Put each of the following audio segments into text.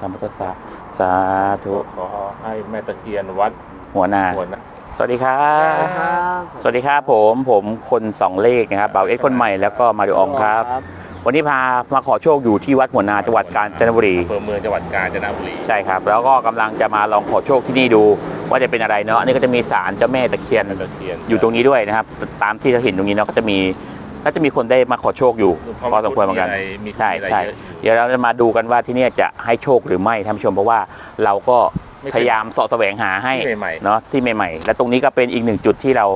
สัมพุทธัสสะสาธุขอให้แม่ตะเคียนวัดหัวหน้าหัวนะสวัสดีครับ สวัสดีครับผมผมคนสองเลขนะครับเบาเอ็กซ์คนใหม่แล้วก็มาริโอองครับ วันนี้พามาขอโชคอยู่ที่วัดหัวนาจังหวัดกาญจนบุรีอำเภอเมืองจังหวัดกาญจนบุรี ใช่ครับ แล้วก็กำลังจะมาลองขอโชคที่นี่ดู ว่าจะเป็นอะไรเนาะอันนี้ก็จะมีศาลเจ้าแม่ตะเคียนแม่ตะเคียนอยู่ตรงนี้ด้วยนะครับ ตามที่เราเห็นตรงนี้เนาะก็จะมี ก็จะมีคนได้มาขอโชคอยู่พอสมควรเหมือนกันมีใช่อะไรใช่เยอะอยู่เดี๋ยวเราจะมาดูกันว่าที่เนี่ยจะให้โชคหรือไม่ท่านผู้ชมเพราะว่าเราก็ไม่เคยพยายามเสาะแสวงหาให้ที่ใหม่ๆเนาะที่ใหม่ๆ และตรงนี้ก็เป็นอีกหนึ่งจุดที่เรา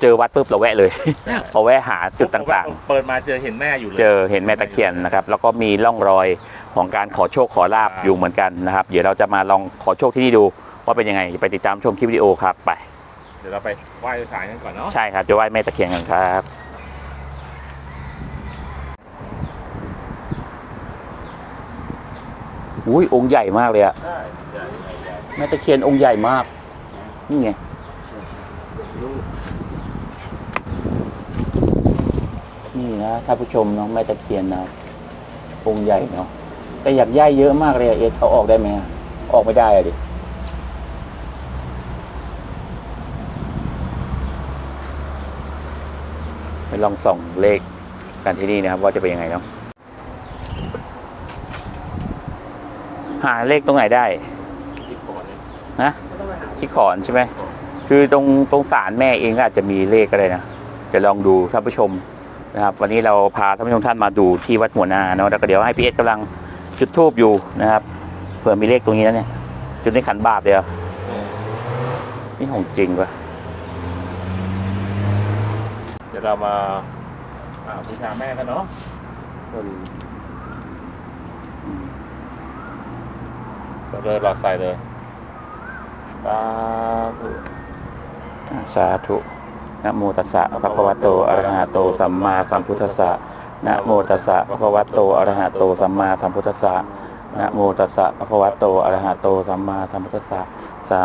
เจอวัดปุ๊บเราแวะเลยพอแวะหาจุดต่างเปิดมาเจอเห็นแม่อยู่เลยๆเจอเห็นแม่ตะเคียนนะครับแล้วก็มีร่องรอยของการขอโชคขอลาบครับอยู่เหมือนกันนะครับ เดี๋ยวเราจะมาลองขอโชคที่นี่ดู ว่าเป็นยังไงไปติดตามชมคลิปวิดีโอครับไป เดี๋ยวเราไปไหว้ศาลกันก่อนเนาะใช่ครับจะไหว้แม่ตะเคียนกันครับ อุ้ยองค์ใหญ่มากเลยอะใช่ใช่ใช่แม่ตะเคียนองค์ใหญ่มาก นี่ไงนี่นะท่านผู้ชมเนาะแม่ตะเคียนนะองค์ใหญ่เนาะแต่อยากย่ายเยอะมากเลยอะเอ็ดเอาออกได้ไหมอะออกไม่ได้อะดิไปลองส่องเลขกันที่นี่นะครับ ว่าจะเป็นยังไงเนาะ หาเลขตรงไหนได้ที่ก่อนนะที่ขอนใช่ไหมคือตรงตรงศาลแม่เองก็อาจจะมีเลขก็ได้นะเดี๋ยวลองดูท่านผู้ชมนะครับ วันนี้เราพาท่านผู้ชมท่านมาดูที่วัดหัวนาเนาะแล้วก็เดี๋ยวให้พี่เอสกำลังจุดทูบอยู่นะครับเผื่อมีเลขตรงนี้นะเนี่ย จุดในขันบาปเดียวนี่ของจริงปะเดี๋ยวเรามาอ่าบูชาแม่กันเนาะ เราเลยหลอดใส่เลยสาธุอ่าสาธุนะโมตัสสะภะคะวะโตอะระหะโตสัมมาสัมพุทธัสสะนะโมตัสสะภะคะวะโตอะระหะโตสัมมาสัมพุทธัสสะนะโมตัสสะภะคะวะโตอะระหะโตสัมมาสัมพุทธัสสะสา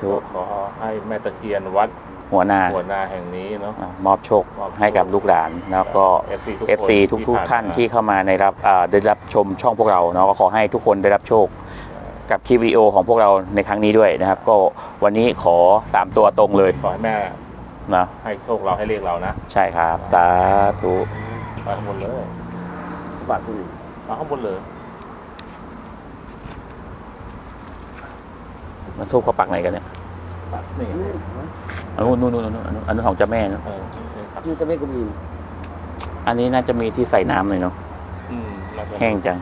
ธุขอให้แม่ตะเคียนวัดหัวหน้าหัวนาแห่งนี้เนาะอ่ามอบโชคให้กับลูกหลาน แล้วก็ FC ทุก FC ทุกทุกๆท่านที่เข้ามาในรับอ่าได้รับชมช่องพวกเราเนาะก็ขอให้ทุกคนได้รับโชค กับคลิปวิดีโอของพวกเราในครั้งนี้ด้วยนะครับ ก็วันนี้ขอ 3 ตัวตรงเลยขอให้แม่นะให้โชคเราให้เรียกเรานะใช่ครับสาธุไปข้างบนเลยบาทที่มาข้างบนเลยมันทูบเขาปักไหนกันเนี่ยบาทนี่อันนู้นนู้นนู้นนู้นอันนู้นอันนู้นของเจ้าแม่นะเออนี่ครับนี่จะไม่ก็มีอันนี้น่าจะมีที่ใส่น้ำเลยเนาะอืมน่าจะแห้งจัง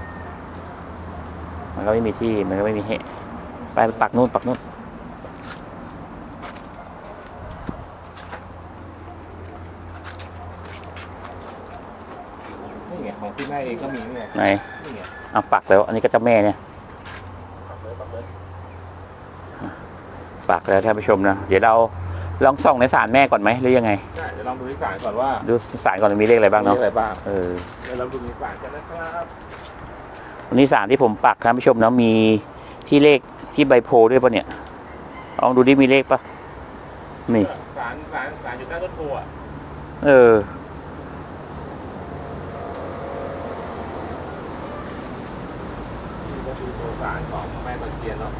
มันก็ไม่มีที่มันก็ไม่มีเหไปปักนู่นปักนู่นนี่ไงของที่แม่เองก็มีนี่ไงไหนนี่ไงเอาปักแล้ว อันนี้ก็เจ้าแม่เนี่ยปักเลยปักเลยปักแล้วท่านผู้ชมนะเดี๋ยวเราลองส่องในศาลแม่ก่อนไหมหรือยังไงใช่เดี๋ยวลองดูที่ศาลก่อนว่าดูศาลก่อนมีเลขอะไรบ้างเนาะมีอะไรบ้างเออเดี๋ยวเราดูที่ศาลกันนะครับ วันนี้ศาลที่ผมปักท่านผู้ชมเนาะมีที่เลขที่ใบโพธิ์ด้วยปะเนี่ยลองดูดิมีเลขปะนี่ศาลศาลศาลอยู่ใต้ต้นโพอะเออนี่ก็คือตัวศาลของแม่ตะเคียนเนาะ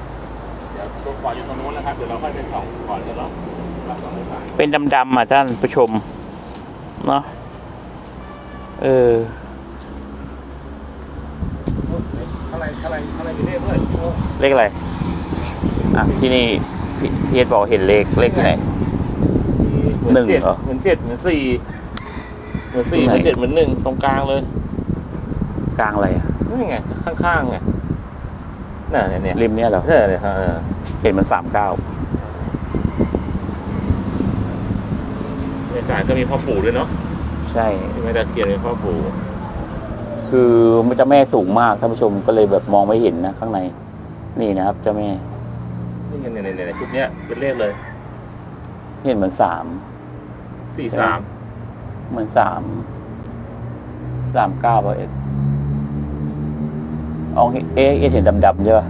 เดี๋ยวตัวก่อนอยู่ตรงนู้นนะครับเดี๋ยวเราค่อยไปส่องก่อนกันเนาะเราส่องในศาลเป็นดำๆอะท่านผู้ชมเนาะเออ ข้างในข้างในข้างในมีเลขด้วยเลขอะไรอะที่นี่พี่พี่เอสบอกเห็นเลขเลขที่ไหน หนึ่งเจ็ดเหรอ เหมือนเจ็ดเหมือนสี่เหมือนสี่ตรงไหนเหมือนเจ็ดเหมือนหนึ่งตรงกลางเลยกลางอะไรอะนี่ไงข้างๆไงน่ะเนี่ยเนี่ยริมเนี่ยเหรอเออเนี่ยเออเห็นมันสามเก้าในศาลก็มีพ่อปู่ด้วยเนาะใช่ที่แม่ตะเคียนมีพ่อปู่ คือมันเจ้าแม่สูงมากท่านผู้ชมก็เลยแบบมองไม่เห็นนะข้างในนี่นะครับเจ้าแม่นี่ไงเนี่ยเนี่ยเนี่ยชุดเนี้ยเป็นเลขเลยเห็นเหมือนสามสี่สามเหมือนสามสามเก้าป่ะเอ็ดเอาเอ๊ะเอ๊ะเห็นดำๆใช่ป่ะ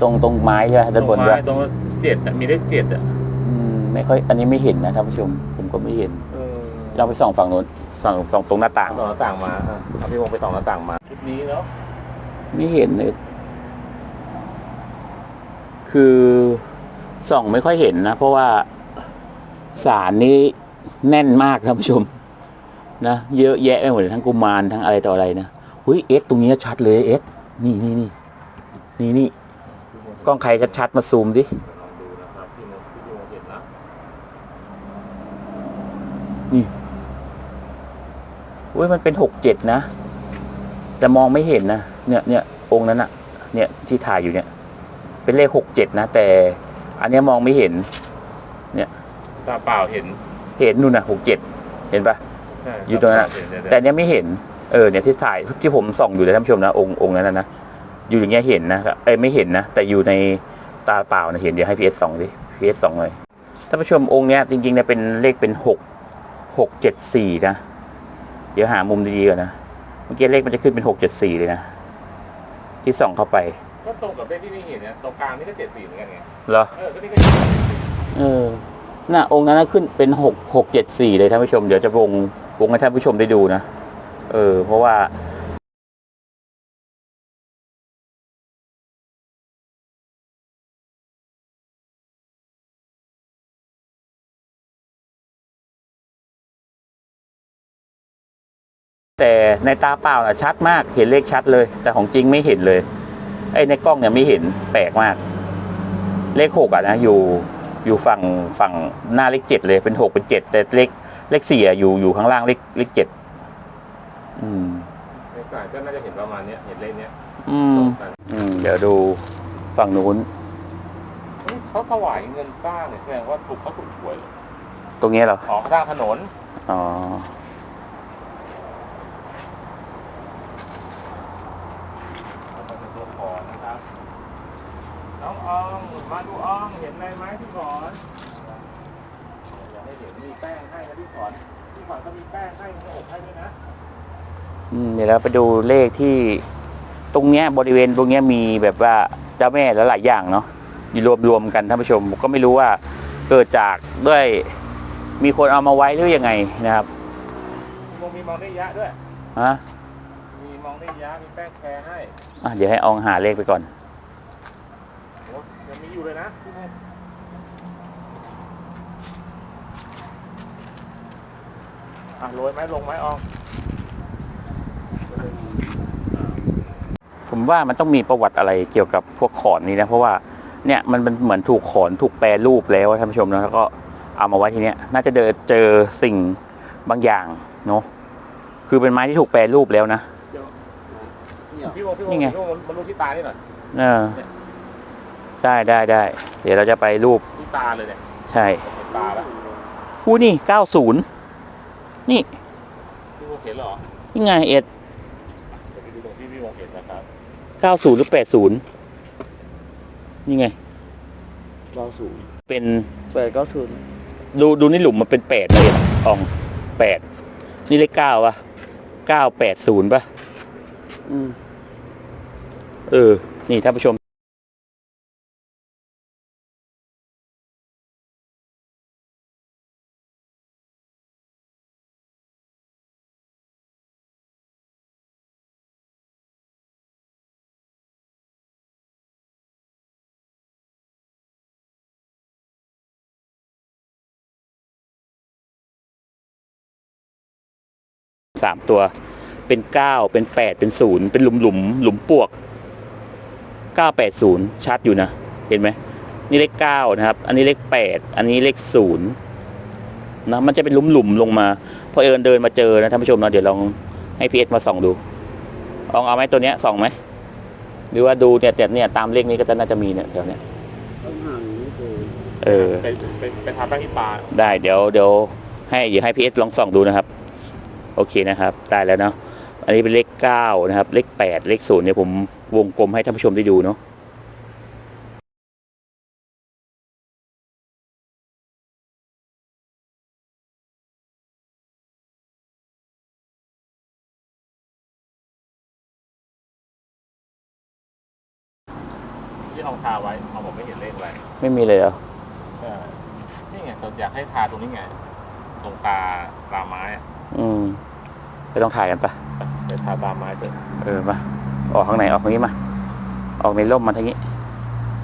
ตรงตรงไม้ใช่ไหมด้านบนตรงด้วยไม้ตรงเจ็ดอะมีเลขเจ็ดอะอืมไม่ค่อย อันนี้ไม่เห็นนะท่านผู้ชม ผมก็ไม่เห็นเออเราไปส่องฝั่งนู้น ฝั่งฝั่งตรงหน้าต่างเอาหน้าต่างมาอะเอาพี่วงไปสองหน้าต่างมาชุดนี้เนาะไม่เห็นเลยคือส่องไม่ค่อยเห็นนะ เพราะว่าสารนี้แน่นมากท่านผู้ชม นะ เยอะแยะไปหมดเลยทั้งกุมารทั้งอะไรต่ออะไรนะหุ้ยเอ็กตรงนี้ชัดเลยเอ็กนี่นี่นี่นี่นี่กล้องใครชัดๆมาซูมดิ ลองดูนะครับที่มองที่มองเห็นนะ นี่ อุ้ยมันเป็นหกเจ็ดนะ แต่มองไม่เห็นนะ เนี่ยเนี่ยองค์นั้นอะเนี่ยที่ถ่ายอยู่เนี่ย เป็นเลขหกเจ็ดนะ แต่ อันเนี้ยมองไม่เห็นตาเปล่าเห็น เห็นนู่นนะหกเจ็ดเห็นปะใช่อยู่ตรงนั้นอะเห็เดี๋ยวแต่อันเนี้ยไม่เห็น เออเนี่ยที่ถ่ายที่ผมส่องอยู่เลยท่านผู้ชมนะองค์องค์นั้นนะนะอยู่อย่างเงี้ยเห็นนะครับเอ้ยไม่เห็นนะ แต่อยู่ในตาเปล่านะเห็นเดี๋ยวให้พีเอสสองดิพีเอสสองเลยท่านผู้ชมองค์เนี้ยจริงๆเนี่ยเป็นเลขเป็นหกหกเจ็ดสี่นะเดี๋ยวหามุมดีๆก่อนนะ เมื่อกี้เลขมันจะขึ้นเป็นหกเจ็ดสี่เลยนะ ที่ส่องเข้าไป ก็ตรงกับเลขที่นี่เห็นเนี่ยตรงกลางนี่ก็เจ็ดสี่เหมือนกันไง เหรอ เออ ก็นี่ก็เจ็ดสี่เออ น่ะ องค์นั้นนะขึ้นเป็นหกหกเจ็ดสี่เลยท่านผู้ชม เดี๋ยวจะวงวงให้ท่านผู้ชมได้ดูนะ เออ เพราะว่า แต่ในตาเปล่าน่ะชัดมากเห็นเลขชัดเลย แต่ของจริงไม่เห็นเลยไอ้ในกล้องเนี่ยไม่เห็นแปลกมาก เลขหกอะนะอยู่อยู่ฝั่งฝั่งหน้าเลขเจ็ดเลยเป็นหกเป็นเจ็ดแต่เลขเลขสี่อะอยู่อยู่ข้างล่างเลขเลขเจ็ดอืมในสายก็น่าจะเห็นประมาณเนี้ยเห็นเลขเนี้ยอืตมรงกันอืมเดี๋ยวดูฝั่งนู้นเฮ้ยเขาถวายเงินสร้างเนี่ยแสดงว่าถูกเขาถูกหวยเหรอตรงนี้เหรออ๋อเขาสร้างถนนอ๋อ แล้วก็เป็นตัวขอนนะครับ น้องอองมาดู อองเห็นอะไรไหมพี่ขอนอยากให้เห็นมีแป้งให้นะพี่ขอนพี่ขอนก็มีแป้งให้ในอกให้ด้วยนะอืมเดี๋ยวเราไปดูเลขที่ตรงเนี้ยบริเวณตรงเนี้ยมีแบบว่าเจ้าแม่แล้วหลายอย่างเนาะอยู่รวมรวมๆกันท่านผู้ชมผมก็ไม่รู้ว่าเกิดจากด้วยมีคนเอามาไว้หรือยังไงนะครับมีมองมีมองได้ยะด้วยฮะมีมองได้ยะมีแป้งแคร์ให้อะเดี๋ยวให้อองหาเลขไปก่อนโอ้ยังมีอยู่เลยนะพี่เนย อะโรยไหมลงไหมอองผมว่ามันต้องมีประวัติอะไรเกี่ยวกับพวกขอนนี้นะ เพราะว่าเนี่ยมันมันเหมือนถูกขอนถูกแปรรูปแล้วท่านผู้ชมนะแล้วก็เอามาไว้ที่เนี้ยน่าจะเดินเจอสิ่งบางอย่างเนาะคือเป็นไม้ที่ถูกแปรรูปแล้วนะพี่วงพี่วงนี่ไงพี่วงมาลูกที่ตานี่หน่อยเออได้ได้ได้เดี๋ยวเราจะไปรูปที่ตาเลยเนี่ยใช่เห็นตาแล้วอู้นี่เก้าศูนย์ นี่พี่วงเห็นเหรอนี่ไงเอ็ดเดี๋ยวไปดูตรงที่พี่วงเห็นนะครับเก้าศูนย์หรือแปดศูนย์นี่ไงเก้าศูนย์เป็นแปดเก้าศูนย์ดูดูนี่หลุมมันเป็นแปดนะเอ็ดอองแปดนี่เลขเก้าปะเก้าแปดศูนย์ปะอืม เออ นี่ท่านผู้ชม สามตัว เป็นเก้าเป็นแปดเป็นศูนย์เป็นหลุมหลุมหลุมปวกเก้าแปดศูนย์ชัดอยู่นะ เห็นไหมนี่เลขเก้านะครับ อันนี้เลขแปดอันนี้เลขศูนย์นะ มันจะเป็นหลุมหลุมๆลงมา พอเอิญเดินมาเจอนะท่านผู้ชมนะเดี๋ยวลองให้พีเอสมาส่องดูลองเอาไหมตัวเนี้ยส่องไหมหรือว่าดูเนี่ยแต่เนี่ยตามเลขนี้ก็จะน่าจะมีเนี่ยแถวเนี้ยต้องห่างนี่คือเออไปไปไปทาแป้งที่ตาได้เดี๋ยวเดี๋ยวให้เดี๋ยวให้พีเอสลองส่องดูนะครับ โอเคนะครับได้แล้วเนาะอันนี้เป็นเลขเก้านะครับ เลขแปดเลขศูนย์เนี่ยผมวงกลมให้ท่านผู้ชมได้ดูเนาะที่เอาทาไว้เอาผมไม่เห็นเลขอะไรไม่มีเลยเหรอเออนี่ไงเราอยากให้ทาตรงนี้ไง ตรงตาตาไม้อะ อืม ไปต้องถ่ายกันปะไปทาตาไม้เถอะเออมาออกข้างในออกทางนี้มา ออกในร่มมาทางนี้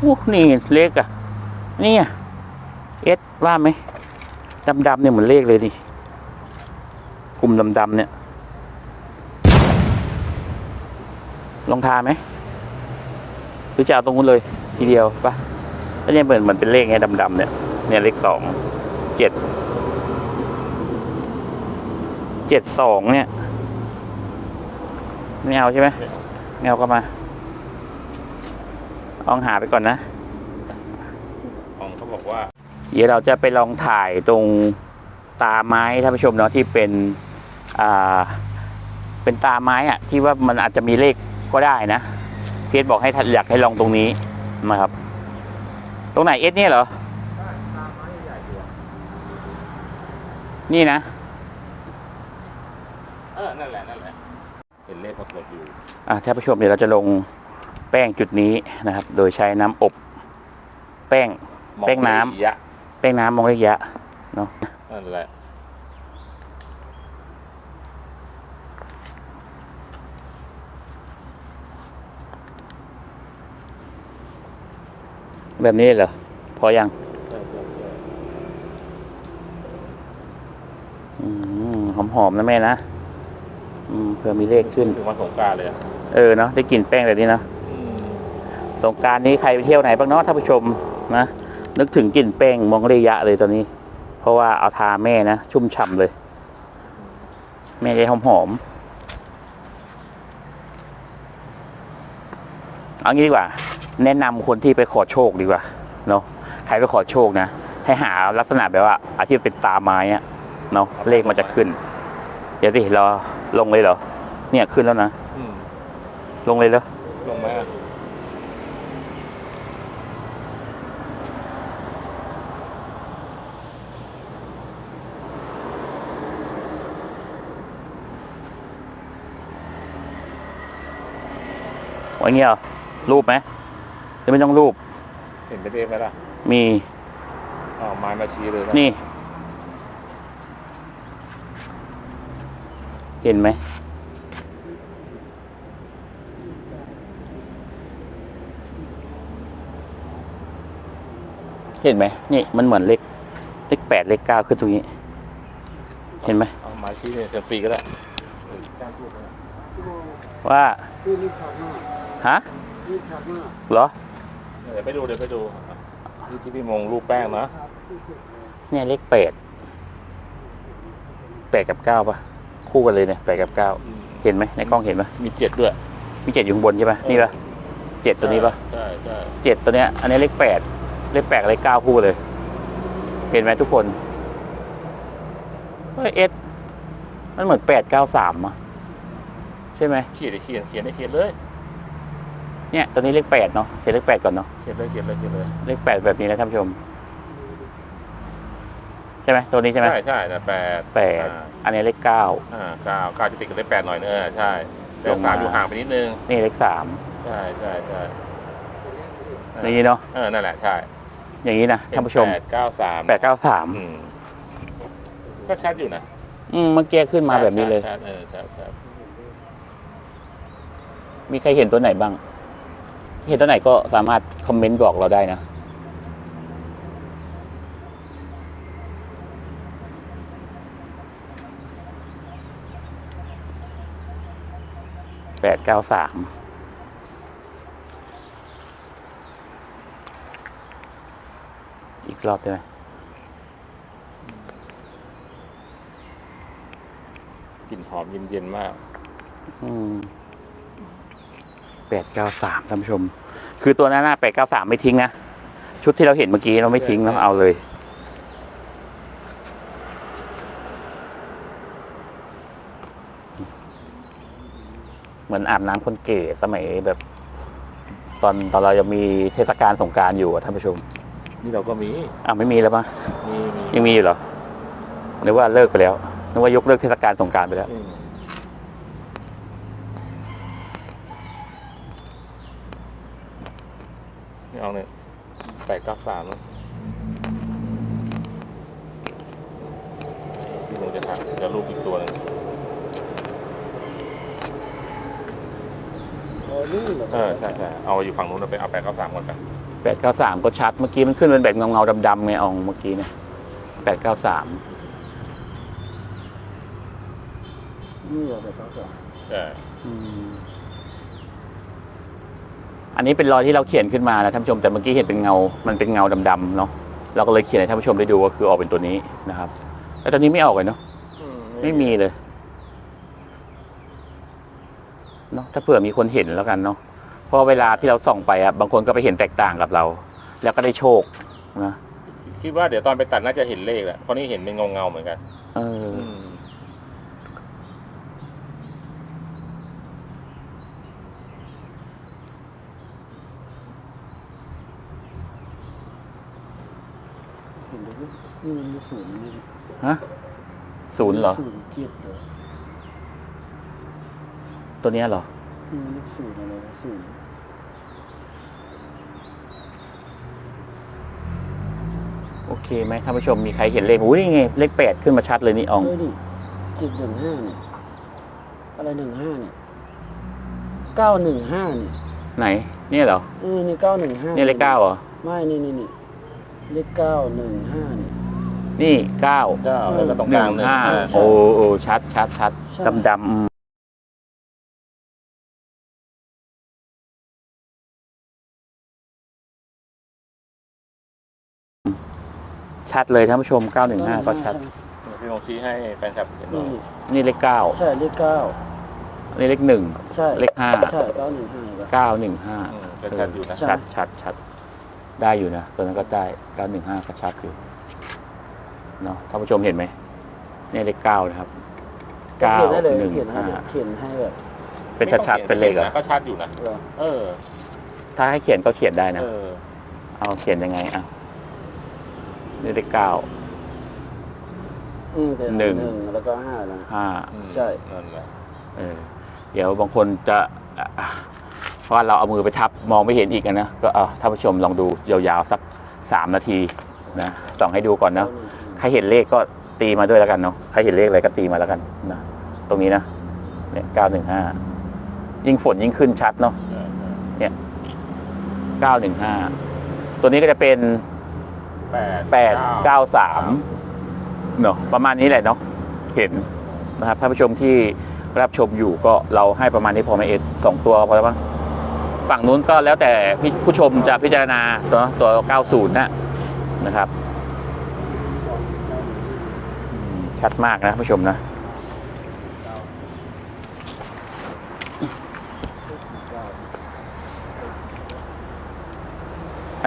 อู้นี่เลขอะนี่อะเอสว่าไหมดำๆเนี่ยเหมือนเลขเลยดิกลุ่มดำๆเนี่ยลองทาไหมหรือจะเอาตรงนู้นเลย ทีเดียวปะแล้วเนี่ยเหมือนเหมือนเป็นเลขไงดำๆเนี่ยเนี่ยเลขสองเจ็ดเจ็ดสองเนี่ย ไม่เอาใช่ไหมไม่เอาก็มาลองหาไปก่อนนะของเขาบอกว่า เดี๋ยวเราจะไปลองถ่ายตรงตาไม้ท่านผู้ชมเนาะที่เป็นอ่าเป็นตาไม้อะที่ว่ามันอาจจะมีเลขก็ได้นะเพจบอกให้ท่านอยากให้ลองตรงนี้นะครับ ตรงไหนเอสเนี่ยเหรอนี่นะเออนั่นแหละนั่นแหละ เห็นเลขปรากฏอยู่อะท่านผู้ชมเดี๋ยวเราจะลงแป้งจุดนี้นะครับ โดยใช้น้ำอบ แป้ง แป้งน้ำ มองระยะแป้งน้ำมองระยะเนาะนั่นแหละแบบนี้เหรอพอยังอืมหอมๆนะแม่นะ อืมเพื่อมีเลขขึ้นถึงวันสงกรารเลยอะเออเนาะได้กลิ่นแป้งแบบนี้เนาะสงกรารนี้ใครไปเที่ยวไหนบ้างเนาะท่านผู้ชมนะนึกถึงกลิ่นแป้งมองระยะเลยตอนนี้ เพราะว่าเอาทาแม่นะชุ่มฉ่ำเลย แม่จะหอมหอมๆเอางี้ดีกว่า แนะนำคนที่ไปขอโชคดีกว่าเนาะใครไปขอโชคนะให้หาลักษณะแบบว่าอาที่เป็นตาไม้อะเนาะเลขมันจะขึ้น เดี๋ยวสิรอ ลงเลยเหรอ เนี่ยขึ้นแล้วนะ อืมลงเลยเหรอ ลงไหมอะว่าอย่างเงี้ยเหรอรูปไหมหรือไม่ต้องรูปเห็นเป็นเลขไหมล่ะ มี อ๋อไม้มาชี้เลยนะนี่ เห็นไหม เห็นไหม นี่มันเหมือนเลขเลขแปดเลขเก้าขึ้นตรงนี้ เห็นไหมเอาไม้ชี้เนี่ยเซลฟี่ก็ได้ ว่า นี่นี่ชัดมากฮะนี่ชัดมากเหรอ เดี๋ยวไปดูเดี๋ยวไปดูนี่ที่พี่มงรูปแป้งนะ เนี่ยเลขแปดแปดกับเก้าปะ คู่กันเลยเนี่ยแปดกับเก้าเห็นไหมในกล้องเห็นปะมีเจ็ดด้วย มีเจ็ดอยู่ข้างบนใช่ปะนี่ปะเจ็ดตัวนี้ปะใช่ใช่เจ็ดตัวเนี้ย อันนี้เลขแปดเลขแปดกับเลขเก้าคู่เลย เห็นไหมทุกคนเฮ้ยเอสมันเหมือนแปดเก้าสามอะใช่ไหมเขียนดิเขียนเขียนได้เขียนเลย เนี่ยตัวนี้เลขแปดเนาะเขียนเลขแปดก่อนเนาะเขียนเลยเขียนเลยเขียนเลยเลขแปดแบบนี้นะท่านผู้ชม ใช่ไหมตัวนี้ใช่ไหมใช่ใช่แต่แปดแปดอันนี้เลขเก้า อ่าเก้าเก้าจะติดกับเลขแปดหน่อยเนอะใช่แต่ลงมา สามอยู่ห่างไปนิดนึง นี่เลขสามใช่ใช่ใช่นี่เนาะเออนั่นแหละใช่อย่างนี้นะท่านผู้ชมแปดเก้าสามแปดเก้าสามอืมก็ชัดอยู่นะอืมเมื่อกี้ขึ้นมาแบบนี้เลย ชัดเออชัดชัดมีใครเห็นตัวไหนบ้าง เห็นตัวไหนก็สามารถคอมเมนต์บอกเราได้นะ แปดเก้าสามอีกรอบได้ไหมกลิ่นหอมเย็นๆมากแปดเก้าสามท่านผู้ชม คือตัวนั้นแปดเก้าสามไม่ทิ้งนะ ชุดที่เราเห็นเมื่อกี้เราไม่ทิ้งเราเอาเลย เหมือนอาบน้ำคนเก๋สมัยแบบ ตอนตอนเรายังมีเทศกาลสงกรารอยู่อะท่านผู้ชม นี่เราก็มีอ่าวไม่มีแล้วปะมีมียังมีอยู่เหรอนึกว่าเลิกไปแล้วนึกว่ายกเลิกเทศกาลสงกรารไปแล้วอืมนี่เอาเนี่ยแปดเก้าสามแล้วพี่คงจะถามจะรูปอีกตัวหนึง เออนี่เหรอเออใช่ใช่เอาอยู่ฝั่งนู้นเราไปเอาแปดเก้าสามก่อนไปแปดเก้าสามก็ชัดเมื่อกี้มันขึ้นเป็นแบบเงาเงาๆดำๆไงอองเมื่อกี้เนี่ยแปดเก้าสามนี่เหรอแปดเก้าสามใช่อันนี้เป็นรอยที่เราเขียนขึ้นมานะท่านผู้ชมแต่เมื่อกี้เห็นเป็นเงา มันเป็นเงาดำๆเนาะเราก็เลยเขียนให้ท่านผู้ชมได้ดูก็คือออกเป็นตัวนี้นะครับ แล้วตอนนี้ไม่ออกเลยเนาะไม่มีเลย เนาะถ้าเผื่อมีคนเห็นแล้วกันเนาะเพราะเวลาที่เราส่องไปอะบางคนก็ไปเห็นแตกต่างกับเรา แล้วก็ได้โชคนะคิดว่าเดี๋ยวตอนไปตัดน่าจะเห็นเลขแหละเพราะนี่เห็นเป็นเงาเงาๆเหมือนกันเออเห็นไหมนี่มันมีศูนย์นี่ฮะศูนย์เหรอ ศูนย์เจ็ดเหรอ ตัวเนี้ยเหรอนี่มันเลขศูนย์อะไรวะศูนย์โอเคไหมท่านผู้ชมมีใครเห็นเลขอุ้ยนี่ไง เลขแปดขึ้นมาชัดเลยนี่ออง เฮ้ยนี่เจ็ดหนึ่งห้าเนี่ย อะไรหนึ่งห้าเนี่ยเก้าหนึ่งห้าเนี่ยไหน เนี่ยเหรอ เออนี่เก้าหนึ่งห้าเนี่ยเลขเก้าเหรอ ไม่นี่นี่นี่เลขเก้าหนึ่งห้าเนี่ย นี่เก้าเก้าแล้วก็ตรงหกนึ่ลางงหนึ่งห้าห้าโอ้โอ้ชัดชัดชัดใช่ ดำดำอื ชัดเลยท่านผู้ชม 915 ก็ชัด พี่ลองชี้ให้แฟนคลับเห็นหน่นี่อยนี่นี่เลขเก้าใช่เลขเก้านี่เลขหนึ่งใช่เลขห้า ใช่เก้าหนึ่งห้าเห็นปะเก้าหนึ่งห้าอืมก็ชัดอยู่นะใช่ ชัดชัดชัดได้อยู่นะ ตัวนั้นก็ได้ 915 ก็ชัดอยู่เนาะท่านผู้ชมเห็นไหมเนี่ยเลขเก้านะครับ เขียนได้เลยหนึ่งเขียนให้ห้าเขียนให้แบบเป็นชัดๆ เป็นเลขเหรอก็ชัดอยู่นะเหรอเออถ้าให้เขียนก็เขียนได้นะ เออเอาเขียนยังไงอะ นี่เลขเก้า อืมเป็นหนึ่ง แล้วก็ห้านะ ห้าใช่ นั่นแหละเออเดี๋ยวบางคนจะอะเพราะว่าเราเอามือไปทับมองไม่เห็นอีกอะนะก็เอาท่านผู้ชมลองดูยาวๆสักสามนาทีนะส่องให้ดูก่อนนะ ใครเห็นเลขก็ตีมาด้วยแล้วกันเนาะ ใครเห็นเลขอะไรก็ตีมาแล้วกันนะ ตรงนี้นะ เนี่ยเก้าหนึ่งห้า ยิ่งฝนยิ่งขึ้นชัดเนาะเออเก้าหนึ่งห้า ตัวนี้ก็จะเป็นแปด แปดเก้าสามเนาะประมาณนี้แหละเนาะเห็นนะครับท่านผู้ชมที่รับชมอยู่ก็เราให้ประมาณนี้พอไหมเอ็ดสองตัวพอแล้วมั้งฝั่งนู้นก็แล้วแต่ผู้ชมจะพิจารณาตัวตัว 90 นะนะครับ ชัดมากนะผู้ชมนะ อะ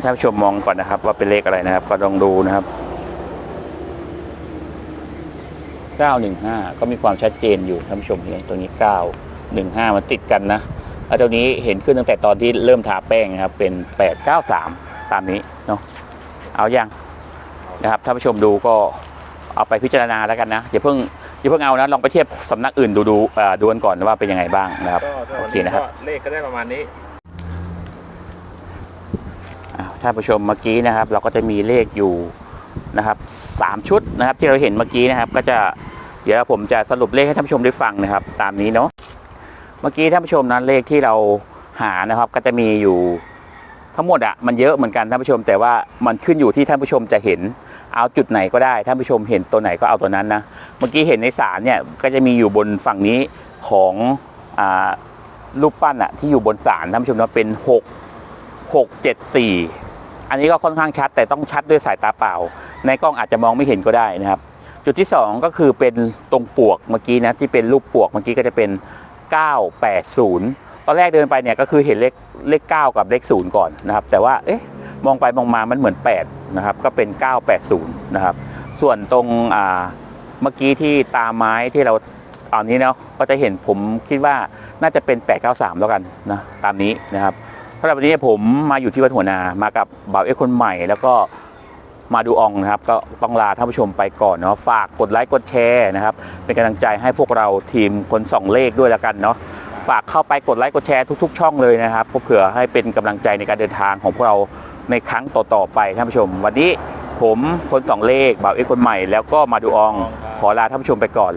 ท่านผู้ชมมองก่อนนะครับ ว่าเป็นเลขอะไรนะครับ ก็ลองดูนะครับ 915 ก็มีความชัดเจนอยู่ท่านผู้ชมเห็นตรงนี้ 915 มันติดกันนะแล้วตรงนี้เห็นขึ้นตั้งแต่ตอนที่เริ่มทาแป้งนะครับ เป็น 893 ตามนี้เนาะเอายังนะครับท่านผู้ชมดูก็เอาไปพิจารณาแล้วกันนะอย่าเพิ่งอย่าเพิ่งเอานะลองไปเทียบสำนักอื่นดูดูอ่าดูกันก่อนว่าเป็นยังไงบ้างนะครับก็ก็โอวันเคนี้นะครับก็เลขก็ได้ประมาณนี้ อ่า ท่านผู้ชมเมื่อกี้นะครับ เราก็จะมีเลขอยู่นะครับสามชุดนะครับ ที่เราเห็นเมื่อกี้นะครับ ก็จะเดี๋ยวผมจะสรุปเลขให้ท่านผู้ชมได้ฟังนะครับ ตามนี้เนาะเมื่อกี้ท่านผู้ชมนั้นเลขที่เราหานะครับ ก็จะมีอยู่ทั้งหมดอะมันเยอะเหมือนกันท่านผู้ชม แต่ว่ามันขึ้นอยู่ที่ท่านผู้ชมจะเห็นเอาจุดไหนก็ได้ท่านผู้ชมเห็นตัวไหนก็เอาตัวนั้นนะเมื่อกี้เห็นในสารเนี่ยก็จะมีอยู่บนฝั่งนี้ของอรูปปั้นอะที่อยู่บนสารท่านผู้ชมนะเป็นหกหกเจ็ดสี่ อันนี้ก็ค่อนข้างชัดแต่ต้องชัดด้วยสายตาเปล่า ในกล้องอาจจะมองไม่เห็นก็ได้นะครับ จุดที่ 2 ก็คือเป็นตรงปวกเมื่อกี้นะที่เป็นรูปปวกเมื่อกี้ก็จะเป็น 980 ตอนแรกเดินไปเนี่ยก็คือเห็นเลขเลข 9 กับเลข 0 ก่อนนะครับ แต่ว่าเอ๊ะมองไปมองมามันเหมือน8นะครับก็เป็น 980 นะครับ ส่วนตรงอ่าเมื่อกี้ที่ตาไม้ที่เราเอานี้เนาะก็จะเห็นผมคิดว่าน่าจะเป็น 893 แล้วกันนะตามนี้นะครับ สำหรับวันนี้ผมมาอยู่ที่วัดหัวนา มากับบ่าวเอ็กคนใหม่ แล้วก็มาดูอองนะครับ ก็ต้องลาท่านผู้ชมไปก่อนเนาะฝากกดไลค์กดแชร์นะครับ เป็นกำลังใจให้พวกเราทีมคนส่องเลขด้วยแล้วกันเนาะฝากเข้าไปกดไลค์กดแชร์ทุก ๆ ช่องเลยนะครับเผื่อให้เป็นกำลังใจในการเดินทางของพวกเราในครั้งต่อๆไปท่านผู้ชม วันนี้ผมคนส่องเลขบ่าวเอ็กคนใหม่แล้วก็มาดูอองขอลาท่านผู้ชมไปก่อน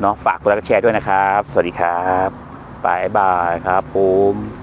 เนาะฝากกดไลค์กดแชร์ด้วยนะครับ สวัสดีครับบายบายครับผม